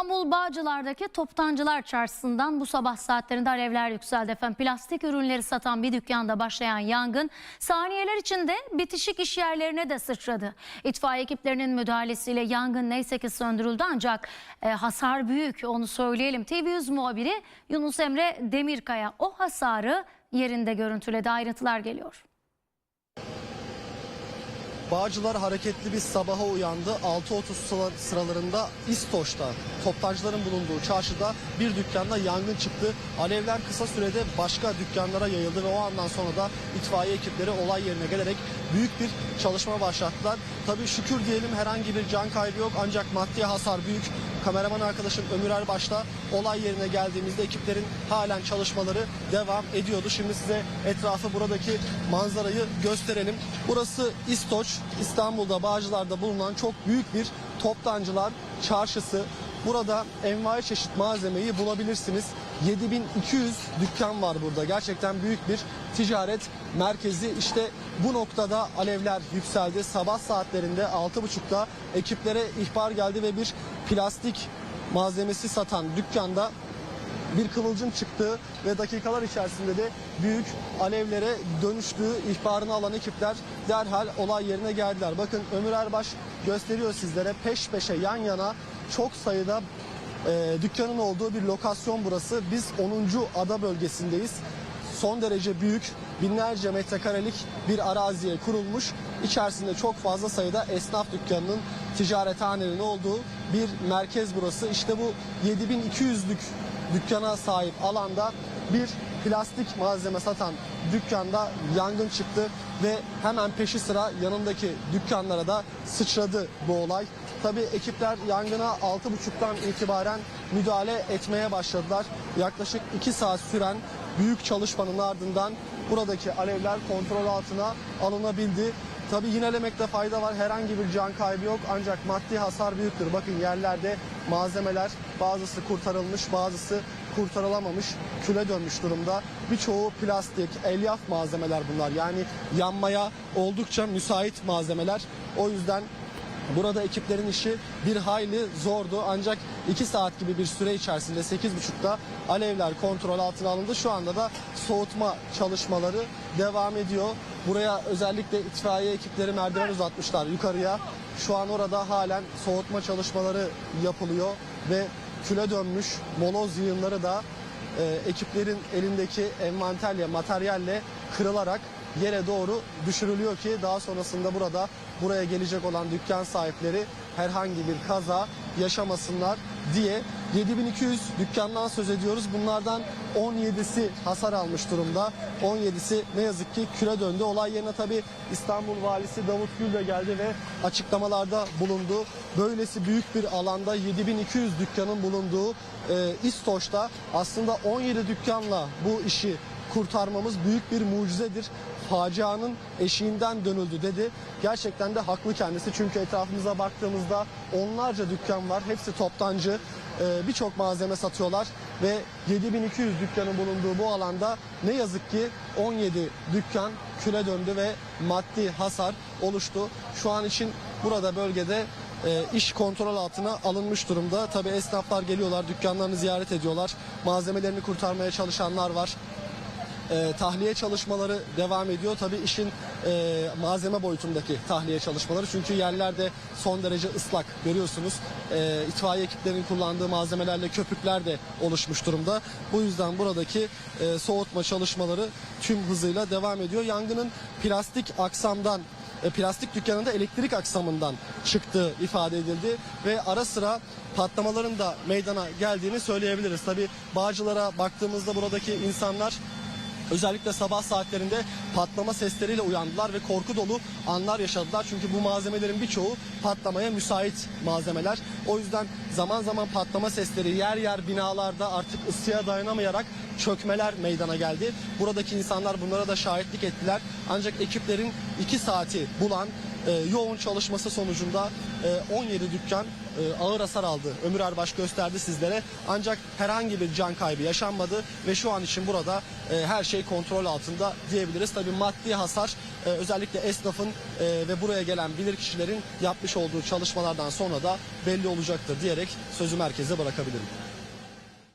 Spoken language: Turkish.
İstanbul Bağcılar'daki Toptancılar Çarşısı'ndan bu sabah saatlerinde alevler yükseldi efendim. Plastik ürünleri satan bir dükkanda başlayan yangın saniyeler içinde bitişik iş yerlerine de sıçradı. İtfaiye ekiplerinin müdahalesiyle yangın neyse ki söndürüldü ancak e, hasar büyük onu söyleyelim. TV100 muhabiri Yunus Emre Demirkaya o hasarı yerinde görüntüledi ayrıntılar geliyor. Bağcılar hareketli bir sabaha uyandı. 6.30 sıra- sıralarında İstoç'ta toptancıların bulunduğu çarşıda bir dükkanda yangın çıktı. Alevler kısa sürede başka dükkanlara yayıldı ve o andan sonra da itfaiye ekipleri olay yerine gelerek büyük bir çalışma başlattılar. Tabii şükür diyelim herhangi bir can kaybı yok ancak maddi hasar büyük. Kameraman arkadaşım Ömür Erbaş'ta olay yerine geldiğimizde ekiplerin halen çalışmaları devam ediyordu. Şimdi size etrafı buradaki manzarayı gösterelim. Burası İstoç, İstanbul'da Bağcılar'da bulunan çok büyük bir toptancılar çarşısı. Burada envai çeşit malzemeyi bulabilirsiniz. 7200 dükkan var burada. Gerçekten büyük bir ticaret merkezi. İşte bu noktada alevler yükseldi. Sabah saatlerinde 6.30'da ekiplere ihbar geldi ve bir plastik malzemesi satan dükkanda bir kıvılcım çıktığı ve dakikalar içerisinde de büyük alevlere dönüştüğü ihbarını alan ekipler derhal olay yerine geldiler. Bakın Ömür Erbaş gösteriyor sizlere peş peşe yan yana çok sayıda e, dükkanın olduğu bir lokasyon burası. Biz 10. ada bölgesindeyiz. Son derece büyük binlerce metrekarelik bir araziye kurulmuş. İçerisinde çok fazla sayıda esnaf dükkanının ticarethanenin olduğu bir merkez burası. İşte bu 7200'lük dükkana sahip alanda bir plastik malzeme satan dükkanda yangın çıktı ve hemen peşi sıra yanındaki dükkanlara da sıçradı bu olay. Tabii ekipler yangına 6.30'dan itibaren müdahale etmeye başladılar. Yaklaşık 2 saat süren büyük çalışmanın ardından buradaki alevler kontrol altına alınabildi. Tabii yinelemekte fayda var. Herhangi bir can kaybı yok ancak maddi hasar büyüktür. Bakın yerlerde malzemeler bazısı kurtarılmış, bazısı kurtarılamamış, küle dönmüş durumda. Birçoğu plastik, elyaf malzemeler bunlar. Yani yanmaya oldukça müsait malzemeler. O yüzden Burada ekiplerin işi bir hayli zordu ancak 2 saat gibi bir süre içerisinde 8.30'da alevler kontrol altına alındı. Şu anda da soğutma çalışmaları devam ediyor. Buraya özellikle itfaiye ekipleri merdiven uzatmışlar yukarıya. Şu an orada halen soğutma çalışmaları yapılıyor ve küle dönmüş moloz yığınları da e, ekiplerin elindeki envanterle, materyalle kırılarak yere doğru düşürülüyor ki daha sonrasında burada buraya gelecek olan dükkan sahipleri herhangi bir kaza yaşamasınlar diye 7200 dükkandan söz ediyoruz. Bunlardan 17'si hasar almış durumda. 17'si ne yazık ki küre döndü. Olay yerine tabi İstanbul valisi Davut Gül de geldi ve açıklamalarda bulundu. Böylesi büyük bir alanda 7200 dükkanın bulunduğu e, İstoç'ta aslında 17 dükkanla bu işi kurtarmamız büyük bir mucizedir. Facianın eşiğinden dönüldü dedi. Gerçekten de haklı kendisi. Çünkü etrafımıza baktığımızda onlarca dükkan var. Hepsi toptancı. Ee, Birçok malzeme satıyorlar ve 7200 dükkanın bulunduğu bu alanda ne yazık ki 17 dükkan küle döndü ve maddi hasar oluştu. Şu an için burada bölgede e, iş kontrol altına alınmış durumda. Tabii esnaflar geliyorlar, dükkanlarını ziyaret ediyorlar. Malzemelerini kurtarmaya çalışanlar var. E, tahliye çalışmaları devam ediyor. Tabii işin e, malzeme boyutundaki tahliye çalışmaları. Çünkü yerlerde son derece ıslak görüyorsunuz. E, itfaiye ekiplerinin kullandığı malzemelerle köpükler de oluşmuş durumda. Bu yüzden buradaki e, soğutma çalışmaları tüm hızıyla devam ediyor. Yangının plastik aksamdan e, plastik dükkanında elektrik aksamından çıktığı ifade edildi ve ara sıra patlamaların da meydana geldiğini söyleyebiliriz. Tabii Bağcılar'a baktığımızda buradaki insanlar Özellikle sabah saatlerinde patlama sesleriyle uyandılar ve korku dolu anlar yaşadılar. Çünkü bu malzemelerin birçoğu patlamaya müsait malzemeler. O yüzden zaman zaman patlama sesleri yer yer binalarda artık ısıya dayanamayarak çökmeler meydana geldi. Buradaki insanlar bunlara da şahitlik ettiler. Ancak ekiplerin 2 saati bulan e, yoğun çalışması sonucunda e, 17 dükkan e, ağır hasar aldı. Ömür Erbaş gösterdi sizlere. Ancak herhangi bir can kaybı yaşanmadı ve şu an için burada e, her şey kontrol altında diyebiliriz. Tabii maddi hasar e, özellikle esnafın e, ve buraya gelen bilirkişilerin yapmış olduğu çalışmalardan sonra da belli olacaktır diyerek sözü merkeze bırakabilirim.